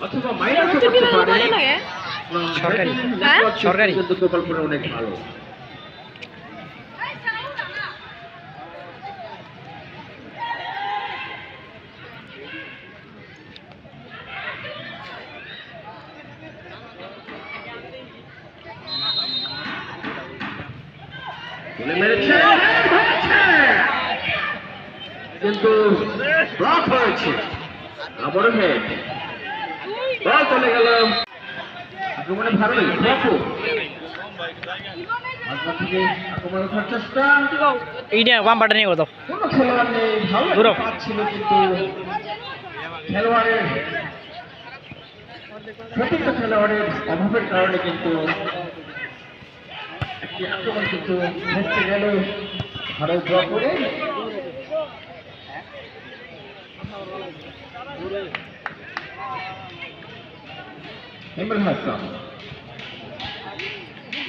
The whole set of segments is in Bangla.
অথবা মাইনাসও করতে পারে। সরকারি। হ্যাঁ? সরকারি। কিন্তু প্রকল্পটা অনেক ভালো। কিন্তু ব্লক হয়েছে। আবারও হেড বল চলে গেল আক্রমণে ভালোই চেষ্টা। এইটা বাম বাটা নিয়ে ছিল কিন্তু খেলোয়াড়ের প্রতিটা খেলোয়াড়ের অভাবের কারণে কিন্তু একটি আক্রমণ কিন্তু ভেস্তে গেল। ভারত ড্র করে। ইমরান হাসান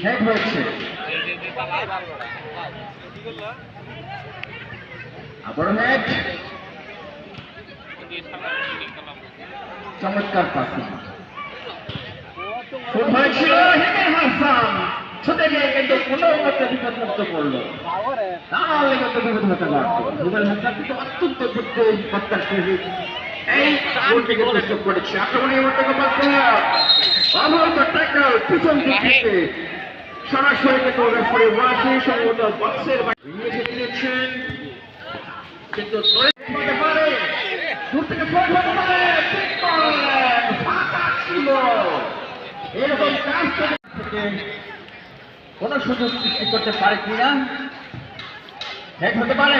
হেড হয়েছে। আবারও হেড চমৎকার ফুট হয়েছিল হেমের হাসান। ছুটে গিয়ে কিন্তু কোনো মতে বিপদমুক্ত করল। তাহলে কিন্তু বিপদ হতে পারতো। এই গোলটিকে প্রস্তুত করেছে আক্রমণের মধ্যে পাচ্ছে অবৈধ ট্যাকল পিছন দিক থেকে। সরাসরি কিন্তু রেফারি ওয়াসি সম্ভবত বক্সের বাইরে দিয়েছেন। কিন্তু পারে। দূর থেকে শট হতে পারে। ঠিক করলেন। ফাঁকা ছিল। এরকম কাজ থেকে কোন সুযোগ সৃষ্টি করতে পারে কিনা? হেড হতে পারে।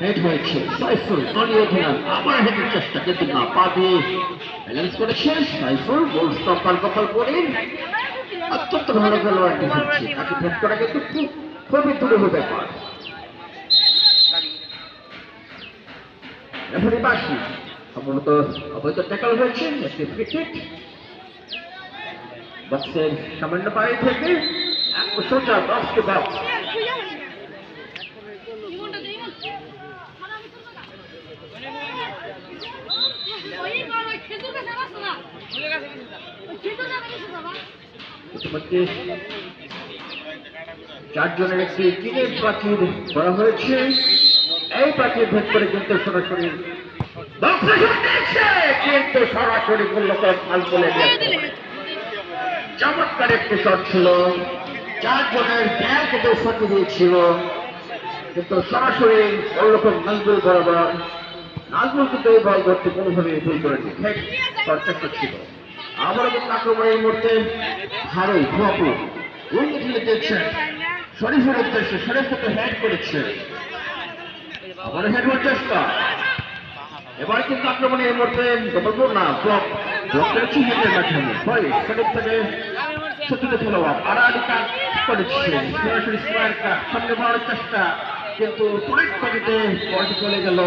হেড হয়েছে সাইফুল টনি অধিনান আবার হেডের চেষ্টা, কিন্তু না, পা দিয়ে ব্যালেন্স করেছে সাইফুল গোল স্টপার দখল করে অত্যন্ত ভালো খেলোয়াড় হচ্ছে তাকে ভোট করা কিন্তু খুব, খুবই দুরূহ ব্যাপার। রেফারি বাসি, সম্ভবত অবৈধ ট্যাকল হয়েছে, একটি ফ্রি কিক বক্সের সামান্য পায়ে থেকে সোজা ইতিমধ্যে চারজনের একটি টিনের প্রাচীর করা হয়েছে। এই প্রাচীর ভেদ করে কিন্তু সরাসরি কিন্তু সরাসরি গোলকের ফাল বলে চমৎকার একটি শট ছিল। চারজনের কিন্তু ফাঁকি দিয়েছিল কিন্তু সরাসরি গোলকের নাজবুল বরাবর নাজবুল কিন্তু এই বল ধরতে কোনোভাবে ভুল করেনি। চেষ্টা ছিল। আবারও কিন্তু আক্রমণ এই মুহূর্তে ভালোই ভুয়াপু। উইঙ্গে ঠেলে দিয়েছেন শরীফের উদ্দেশ্যে, শরীফ কিন্তু হেড করেছে। আবার হেড হওয়ার চেষ্টা এবার কিন্তু আক্রমণে এই মুহূর্তে গোপালপুর না ব্লক ব্লক করেছে হেডের মাধ্যমে হয় শরীফ থেকে সত্যি খেলোয়াড় আড়াআড়ি কাজ করেছে। সরাসরি স্কোয়ার কাট সামনে কিন্তু পরের পাখিতে চলে গেল